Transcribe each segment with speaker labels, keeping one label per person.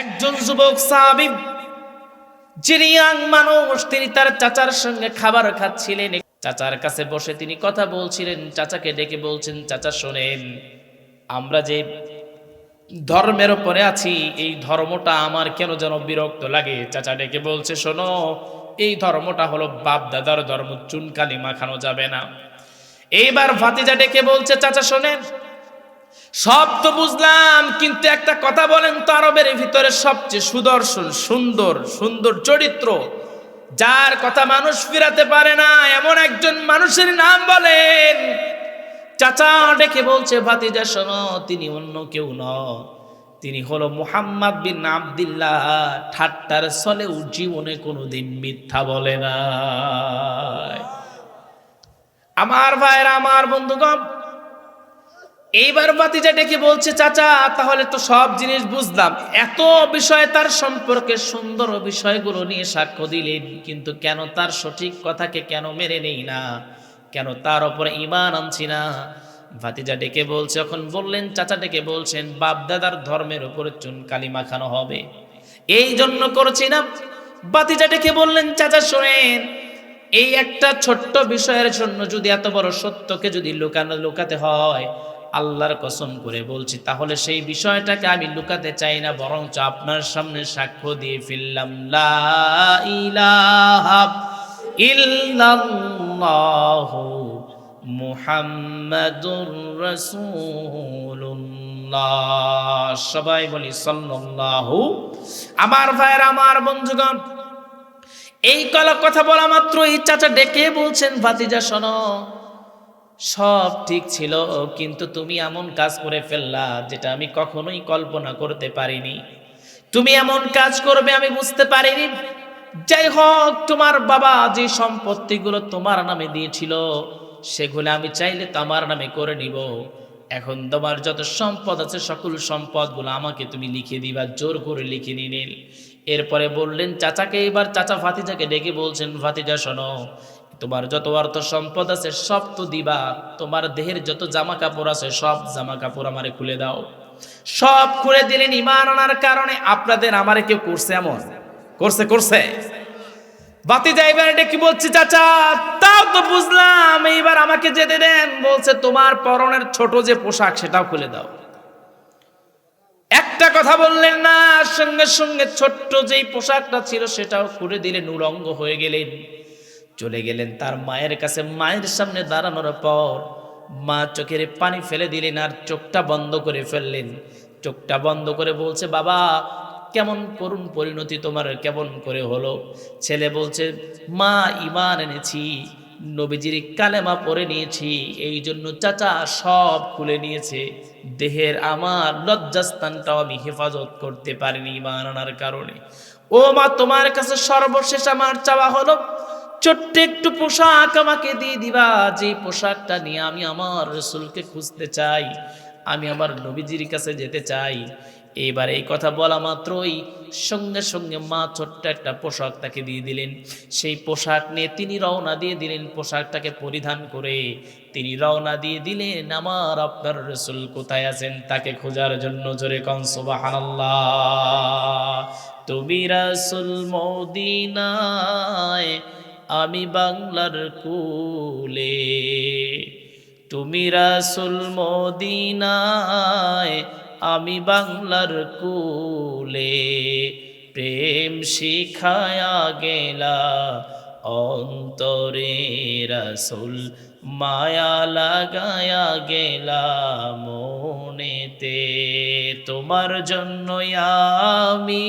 Speaker 1: একজন যুবক সাহাবী, যিনি ইয়াং মানুষ, তিনি তার চাচার সঙ্গে খাবার খাচ্ছিলেন। চাচার কাছে বসে তিনি কথা বলছিলেন। চাচাকে ডেকে বলছেন, চাচা, শোনেন, আমরা যে ধর্মের ওপরে আছি, এই ধর্মটা আমার কেন যেন বিরক্ত লাগে? চাচা ডেকে বলছে, শোনো, এই ধর্মটা হলো বাপ দাদার ধর্ম, চুনকালি মাখানো যাবে না। এইবার ভাতিজা ডেকে বলছে, চাচা, শোনেন সব তো বুঝলাম, কিন্তু একটা কথা বলেন তো আরবের ভিতরে সবচেয়ে সুদর্শন, সুন্দর সুন্দর চরিত্র। যার কথা মানুষ ফিরাতে পারে না, এমন একজন মানুষের নাম বলেন। চাচা ডেকে বলছে, ভাতিজা, শোনো, তিনি অন্য কেউ ন তিনি হলো মুহাম্মদ বিন আবদুল্লাহ। ঠাট্টার চলেও জীবনে কোনোদিন মিথ্যা বলে না আমার ভাইয়েরা, আমার বন্ধুগণ এইবার বাতিজা ডেকে বলছে, চাচা, তাহলে তো সব জিনিস বুঝলাম। এত বিষয় তার সম্পর্কে সুন্দর বিষয়গুলো নিয়ে সাক্ষ্য দিলেন, কিন্তু কেন তার সঠিক কথাকে কেন মেনে নেই না? কেন তার ওপরে ইমান আনছি না? ভাতিজা ডেকে বলছে এখন বললেন, চাচা ডেকে বলছেন বাপ দাদার ধর্মের উপরে চুন কালি মাখানো হবে। এই জন্য করেছি না। বাতিজা ডেকে বললেন, চাচা, শোনেন, এই একটা ছোট্ট বিষয়ের জন্য যদি এত বড় সত্যকে যদি লুকানো, লুকাতে হয় আল্লাহর কসম করে বলছি, তাহলে সেই বিষয়টাকে আমি লুকাতে চাই না, বরঞ্চ আপনার সামনে সাক্ষ্য দিয়ে ফেললাম মুহাম্মাদুর রাসূলুল্লাহ। সবাই বলি, সাল্লাল্লাহু। আমার ভাইয়ের, আমার বন্ধুগণ, এই কলা কথা বলা মাত্র এই চাচা ডেকে বলছেন, ভাতিজা শোনো সব ঠিক ছিল, কিন্তু তুমি এমন কাজ করে ফেললা যেটা আমি কখনোই কল্পনা করতে পারিনি। তুমি এমন কাজ করবে আমি বুঝতে পারিনি। যাই হোক, তোমার বাবা যে সম্পত্তিগুলো তোমার নামে দিয়েছিল, সেগুলো আমি চাইলে তো আমার নামে করে নিব। এখন তোমার যত সম্পদ আছে, সকল সম্পদগুলো আমাকে তুমি লিখে দিবা, জোর করে লিখে নিলেন এরপরে বললেন, চাচাকে এবার চাচা ফাতিজাকে ডেকে বলছেন ফাতিজা শোনো তোমার যত অর্থ সম্পদ আছে সব তো দিবা। তোমার দেহের যত জামা কাপড় আছে সব জামা কাপড় আমারে খুলে দাও। সব খুলে দিলেন ইমান আনার কারণে আপনাদের আমারে কেউ করছে এমন? করছে করছে? বাতি যাইবার এটা কি বলছি চাচা? তাও তো বুঝলাম, এইবার আমাকে যেতে দেন। বলছে, তোমার পরনের ছোট যে পোশাক সেটাও খুলে দাও। একটা কথা বললেন না, সঙ্গে সঙ্গে ছোট্ট যেই পোশাকটা ছিল সেটাও খুলে দিলেন, উলঙ্গ হয়ে গেলেন। চলে গেলেন তার মায়ের কাছে। মায়ের সামনে দাঁড়ানোর পর মা চোখের পানি ফেলে দিলেন আর চোখটা বন্ধ করে ফেললেন। চোখটা বন্ধ করে বলছে, বাবা, কেমন করুণ পরিণতি তোমার, কেমন করে হলো? ছেলে বলছে, মা ইমান এনেছি, নবীজির কালেমা পরে নিয়েছি এই জন্য চাচা সব খুলে নিয়েছে। দেহের আমার লজ্জাস্থানটাও আমি হেফাজত করতে পারিনি ইমান আনার কারণে। ও মা, তোমার কাছে সর্বশেষ আমার চাওয়া হলো ছোট্ট একটু পোশাক আমাকে দিয়ে দিবা। যে পোশাকটা নিয়ে আমি আমার রসুলকে খুঁজতে চাই, আমি আমার নবীজির কাছে যেতে চাই, এবার এই কথা বলা মাত্রই সঙ্গে সঙ্গে মা ছোট্ট একটা পোশাক তাকে দিয়ে দিলেন। সেই পোশাক নিয়ে তিনি রওনা দিয়ে দিলেন, পোশাকটাকে পরিধান করে তিনি রওনা দিয়ে দিলেন, আমার আপনার রসুল কোথায় আছেন তাকে খোঁজার জন্য জোরে কনসবাহান্লাহ তুমি রাসুল মদিনায় আমি বাংলার কুলে। তুমি রাসুল মদিনায়, আমি বাংলার কুলে। প্রেম শিখায়া গেলা অন্তরে রাসুল, মায়া লাগায়া গেলা মনেতে। তোমার জন্য আমি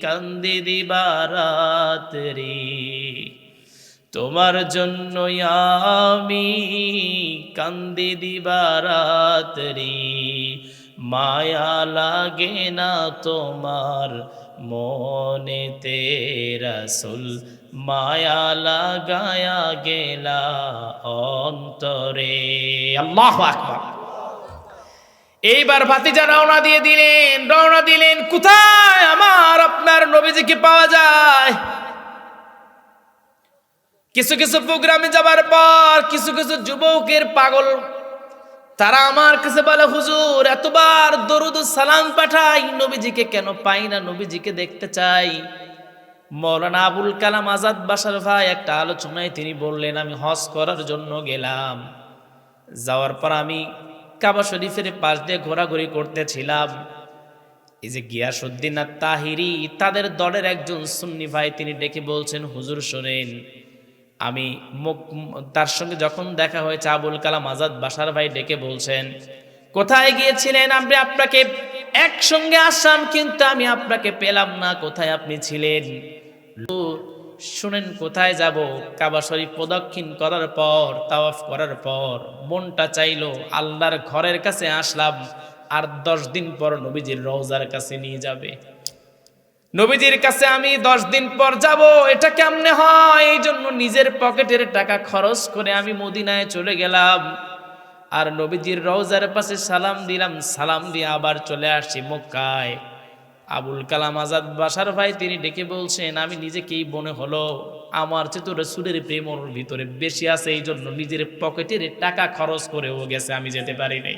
Speaker 1: কান্দে দিবারাত্রি তোমার জন্য আমি কান্দে দিবারাত্রি। মায়া লাগে না তোমার মনেতে রাসুল। মায়া লাগায়া গেলা অন্তরে। আল্লাহ আকবার। এইবার ভাতিজা রওনা দিয়ে দিলেন, রওনা দিলেন, কোথায় আমার আপনার নবীজিকে পাওয়া যায়? কিছু কিছু প্রোগ্রামে যাবার পর কিছু কিছু যুবকের পাগল, তারা আমার কাছে বলে, হুজুর, এতবার দরুদ সালাম পাঠাই, নবীজিকে কেন পাই না? নবীজিকে দেখতে চাই। মৌলানা আবুল কালাম আজাদ বাসার ভাই একটা আলোচনায় তিনি বললেন, আমি হজ করার জন্য গেলাম। যাওয়ার পর আমি কাবা শরীফের পাশ দিয়ে ঘোরাঘুরি করতেছিলাম। এই যে গিয়াসুদ্দিন আর তাহিরি তাদের দলের একজন সুন্নি ভাই তিনি ডেকে বলছেন, হুজুর, শোনেন আমি তার সঙ্গে যখন দেখা হয়েছে আবুল কালাম আজাদ বাসার ভাই ডেকে বলছেন, কোথায় গিয়েছিলেন আমি আপনাকে একসঙ্গে আসলাম, কিন্তু আমি আপনাকে পেলাম না। কোথায় আপনি ছিলেন? শুনেন, কোথায় যাব? কাবা শরীফ প্রদক্ষিণ করার পর, তাওয়াফ করার পর, মনটা চাইলো আল্লাহর ঘরের কাছে আসলাম, আর দশ দিন পর নবীজির রওজার কাছে নিয়ে যাবে। নবীজির কাছে আমি দশ দিন পর যাব, এটা কেমনে হয়? এই জন্য নিজের পকেটের টাকা খরচ করে আমি মদিনায় চলে গেলাম। আর নবীজির রওজার পাশে সালাম দিলাম, সালাম দিয়ে আবার চলে আসছি মক্কায়। আবুল কালাম আজাদ বাসার ভাই তিনি ডেকে বলছেন, আমি নিজেকেই মনে হলো? আমার চেয়ে তো রসুলের প্রেম ওর ভিতরে বেশি আছে, এই জন্য নিজের পকেটের টাকা খরচ করেও গেছে, আমি যেতে পারি নাই।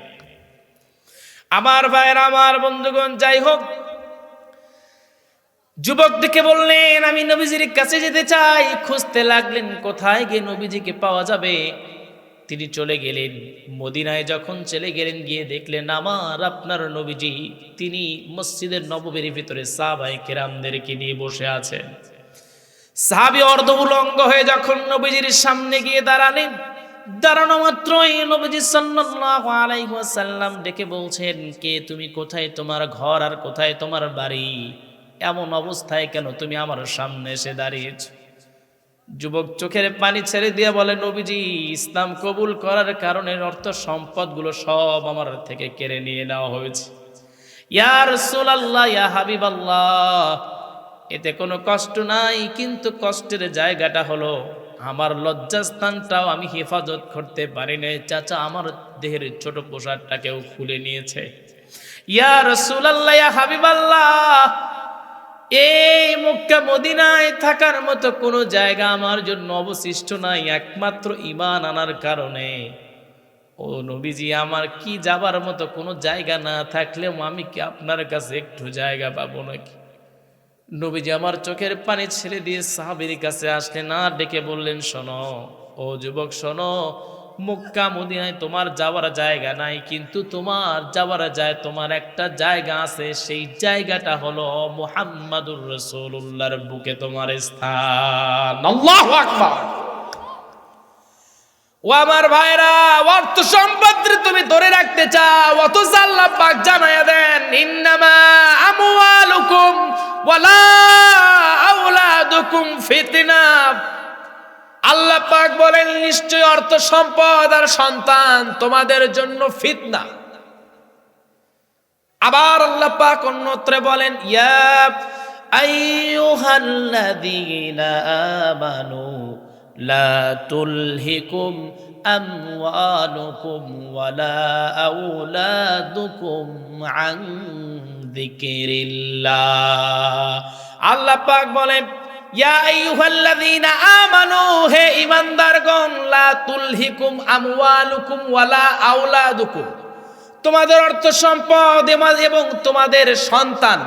Speaker 1: আমার ভাইয়ের, আমার বন্ধুগণ, যাই হোক যুবক দেখে বললেন, আমি নবীজির কাছে যেতে চাই, খুঁজতে লাগলেন কোথায় গিয়ে নবীজিকে পাওয়া যাবে? তিনি চলে গেলেন। মদিনায় যখন চলে গেলেন, গিয়ে দেখলেন, আমার, আপনার নবীজি, তিনি মসজিদের নববীর ভিতরে সাহাবাই কেরামদেরকে নিয়ে বসে আছেন। সাহাবি অর্ধ উলঙ্গ হয়ে যখন নবীজির সামনে গিয়ে দাঁড়ালেন, দাঁড়ানো মাত্রই নবীজি সাল্লাল্লাহু আলাইহি ওয়াসাল্লাম ডেকে বলছেন, কে তুমি? কোথায় তোমার ঘর? আর কোথায় তোমার বাড়ি? এমন অবস্থায় কেন তুমি আমার সামনে এসে দাঁড়িয়েছ? যুবক চোখের পানি ছেড়ে দিয়ে বলে, নবীজি, ইসলাম কবুল করার কারণে অর্থ সম্পদগুলো সব আমার থেকে কেড়ে নিয়ে নেওয়া হয়েছে। ইয়া রাসূলুল্লাহ, ইয়া হাবিবাল্লাহ, এতে কোনো কষ্ট নাই, কিন্তু কষ্টের জায়গাটা হলো আমার লজ্জাস্থানটাও আমি হেফাজত করতে পারি না চাচা, আমার দেহের ছোট পোশাকটাকেও খুলে নিয়েছে। ইয়া রাসূলুল্লাহ, ইয়া হাবিবাল্লাহ এই মক্কা মদিনায় থাকার মতো কোনো জায়গা আমার জন্য অবশিষ্ট নাই, একমাত্র ইমান আনার কারণে। ও নবীজি, আমার কি যাবার মতো কোনো জায়গা না থাকলেও আমি কি আপনার কাছে একটু জায়গা পাবো নাকি? নবীজি আমার চোখের পানি ছেড়ে দিয়ে সাহাবির কাছে আসলে না ডেকে বললেন, শোনো, ও যুবক, শোনো মক্কা মদিনায় তোমার যাওয়ার জায়গা নাই, কিন্তু তোমার যাওয়ার যায়, তোমার একটা জায়গা আছে, সেই জায়গাটা হলো মুহাম্মাদুর রসুল্লাহর বুকে তোমার স্থান। ও আমার ভাইরা, অর্থ সম্পদ তুমি ধরে রাখতে চাও, অথচ আল্লাহ পাক জানাইয়া দেন, ইন্নামা আমওয়ালুকুম ওয়ালা আওলাদুকুম ফিতনা। আল্লাহ পাক বলেন, নিশ্চয় অর্থ সম্পদ আর সন্তান তোমাদের জন্য ফিতনা। আবার আল্লাহ পাক অন্যত্রে বলেন, ইয়া আইয়ুহাল্লাযীনা ওয়ালা আল্লাহ পাক বলেন হে ওয়ালা তোমাদের অর্থ সম্পদ এবং তোমাদের সন্তান,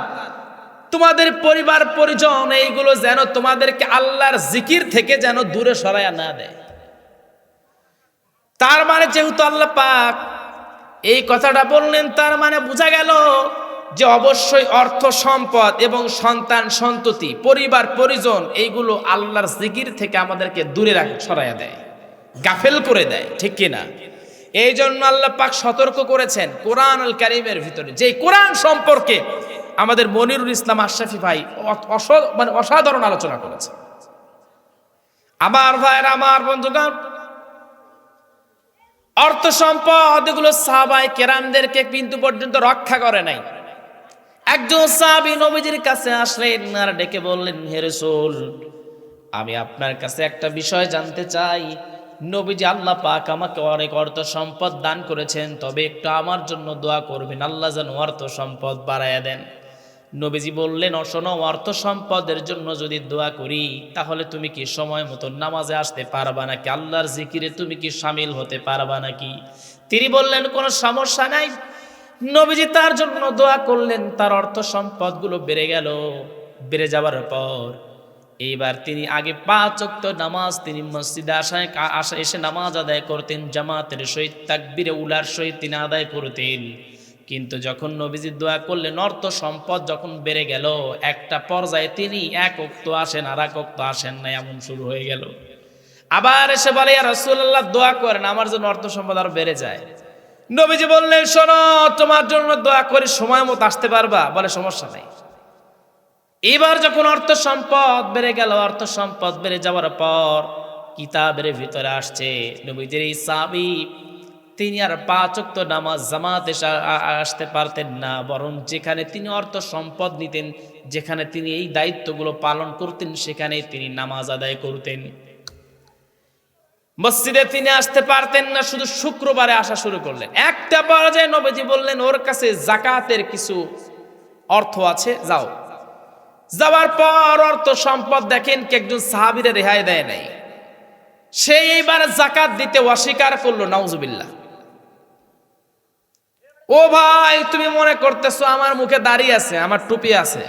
Speaker 1: তোমাদের পরিবার পরিজন, এইগুলো যেন তোমাদেরকে আল্লাহর জিকির থেকে যেন দূরে সরাইয়া না দেয়। তার মানে যেহেতু আল্লাহ পাক এই কথাটা বললেন, তার মানে বোঝা গেল যে অবশ্যই অর্থ সম্পদ এবং সন্তান সন্ততি, পরিবার, পরিজন, এইগুলো আল্লাহর জিকির থেকে আমাদেরকে দূরে রাখ, সরাইয়া দেয়, গাফেল করে দেয়, ঠিক কিনা এই জন্য আল্লাহ পাক সতর্ক করেছেন কোরআন আল কারিমের ভিতরে। যে কোরআন সম্পর্কে আমাদের মনিরুল ইসলাম আশরাফি ভাই অস- মানে অসাধারণ আলোচনা করেছে। আমার ভাইয়ের, আমার বন্ধুগণ, অর্থ সম্পদ এগুলো সাহাবাই কেরামদেরকে কিন্তু পর্যন্ত রক্ষা করে নাই। একজন সাহাবি নবীজির কাছে আসলেন আর ডেকে বললেন, হে রাসূল, আমি আপনার কাছে একটা বিষয় জানতে চাই। নবীজি আল্লাহ পাক আমাকে অনেক অর্থ সম্পদ দান করেছেন, তবে একটু আমার জন্য দোয়া করবেন। আল্লাহ যেন অর্থ সম্পদ বাড়াইয়া দেন। নবীজি বললেন অশোনো অর্থ সম্পদের জন্য যদি দোয়া করি, তাহলে তুমি কি সময় মতো নামাজে আসতে পারবা নাকি? আল্লাহর জিকিরে তুমি কি সামিল হতে পারবা নাকি? তিনি বললেন, কোনো সমস্যা নাই। নবীজি তার জন্য দোয়া করলেন, তার অর্থ সম্পদগুলো বেড়ে গেল, বেড়ে যাওয়ার পর এইবার তিনি আগে পাঁচ ওয়াক্ত নামাজ তিনি মসজিদে আসায় আসা এসে নামাজ আদায় করতেন, জামাতের সহিত তাকবিরে উলার সহিত তিনি আদায় করতেন। কিন্তু যখন নবীজি দোয়া করলেন, অর্থ সম্পদ যখন বেড়ে গেল, একটা পর্যায়ে তিনি এক অক্ত আসেন আর এক অক্ত আসেন না এমন শুরু হয়ে গেল। আবার এসে বলে রসুল্লাহ দোয়া করেন, আমার জন্য অর্থ সম্পদ আরও বেড়ে যায়। নবীজি বললেন, শোনো, তোমার জন্য দয়া করে সময় মতো আসতে পারবা? বলে, সমস্যা নেই। এবার যখন অর্থ সম্পদ বেড়ে গেল, অর্থ সম্পদ বেড়ে যাওয়ার পর কিতাবের ভিতরে আসছে নবীদের এই সাবি, তিনি আর পাঁচ ওয়াক্ত নামাজ, জামাতে আসতে পারতেন না, বরং যেখানে তিনি অর্থ সম্পদ নিতেন, যেখানে তিনি এই দায়িত্বগুলো পালন করতেন, সেখানে তিনি নামাজ আদায় করতেন। মসজিদে তিনি আসতে পারতেন না, শুধু শুক্রবারে আসা শুরু করলেন। একটা পর্যায়ে নবীজি বললেন, ওর কাছে জাকাতের কিছু অর্থ আছে, যাও। যাওয়ার পর অর্থ সম্পদ দেখেন কি একজন সাহাবিরে রেহাই দেয় নাই। সে এইবার জাকাত দিতে অস্বীকার করল, নাউজুবিল্লাহ। ও ভাই, তুমি মনে করতেছো আমার মুখে দাড়ি আছে, আমার টুপি আছে?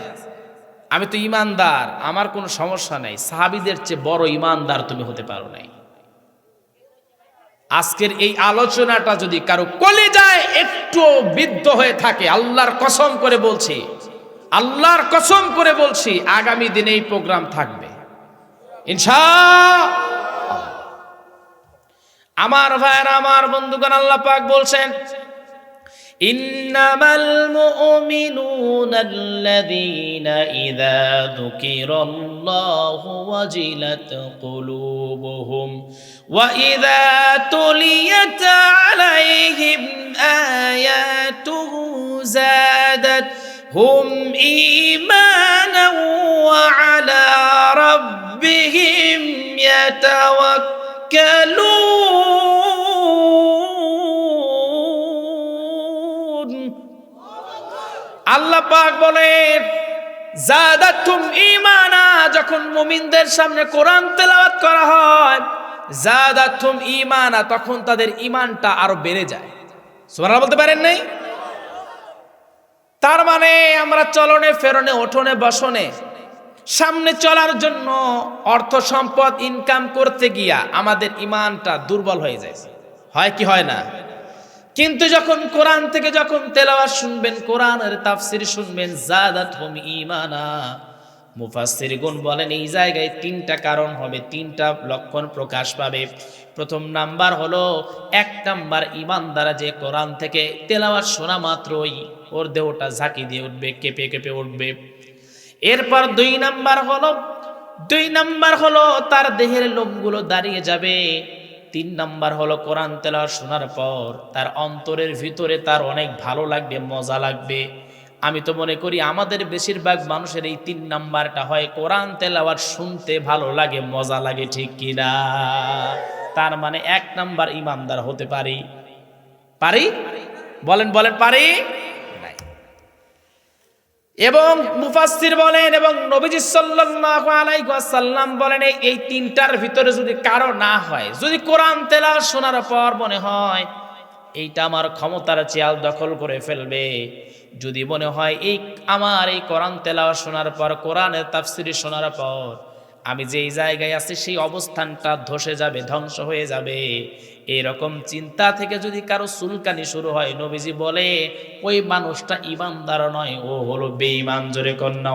Speaker 1: আমি তো ইমানদার, আমার কোনো সমস্যা নেই। সাহাবিদের চেয়ে বড় ইমানদার তুমি হতে পারো নাই। আজকের এই আলোচনাটা যদি কারো কলে যায় একটু বিদ্ধ হয়ে থাকে আল্লাহর কসম করে বলছি আল্লাহর কসম করে বলছি আগামী দিনে এই প্রোগ্রাম থাকবে ইনশা আমার ভাইয়ের আমার বন্ধুগণ আল্লাহ পাক বলছেন إنما المؤمنون الذين إذا ذكر الله وجلت قلوبهم وإذا تليت عليهم آياته زادتهم إيمانا وعلى ربهم يتوكلون আল্লাহ পাক বলেন জাদাতুম ঈমানা যখন মুমিনদের সামনে কোরআন তেলাওয়াত করা হয় জাদাতুম ঈমানা, তখন তাদের ঈমানটা আরও বেড়ে যায়। সুবহানাল্লাহ বলতে পারেন নাই? তার মানে আমরা চলনে, ফেরনে ওঠনে বসনে, সামনে চলার জন্য অর্থ সম্পদ ইনকাম করতে গিয়া আমাদের ইমানটা দুর্বল হয়ে যায়। হয় কি হয় না? কিন্তু যখন কোরআন থেকে যখন তেলাওয়াত শুনবেন, কোরআনের তাফসির শুনবেন জাদাত ইমানা মুফাসসির গুণ বলেন, এই জায়গায় তিনটা কারণ হবে, তিনটা লক্ষণ প্রকাশ পাবে। প্রথম নাম্বার হলো, এক নাম্বার ইমান দ্বারা যে কোরআন থেকে তেলাওয়াত শোনা মাত্রই ওর দেহটা ঝাঁকি দিয়ে উঠবে, কেঁপে কেঁপে উঠবে। এরপর দুই নাম্বার হলো, দুই নাম্বার হলো তার দেহের লোমগুলো দাঁড়িয়ে যাবে। তিন নাম্বার হলো কোরআন তেলাওয়াত শোনার পর তার অন্তরের ভিতরে তার অনেক ভালো লাগবে, মজা লাগবে। আমি তো মনে করি আমাদের বেশিরভাগ মানুষের এই তিন নাম্বারটা হয় কোরআন তেলাওয়াত শুনতে ভালো লাগে, মজা লাগে, ঠিক কিনা তার মানে এক নাম্বার ইমানদার হতে পারি। পারি? বলেন বলেন, পারি? এবং মুফাসসির বলেন এবং নবীজি ওয়াসাল্লাম বলেন, এই- তিনটার ভিতরে যদি কারও না হয়, যদি কোরআন তেলাওয়াত শোনার পর মনে হয়, এইটা আমার ক্ষমতার চেয়াল দখল করে ফেলবে। যদি মনে হয় এই আমার এই কোরআন তেলাওয়া শোনার পর, কোরআনের তাফসিরি শোনার পর, আমি যেই জায়গায় আছি সেই অবস্থানটা ধসে যাবে, ধ্বংস হয়ে যাবে। এরকম চিন্তা থেকে যদি কারও চুলকানি শুরু হয়, নবীজি বলে, ওই মানুষটা ইমানদার নয়, ও হলো বেঈমান, জোরে কন্যা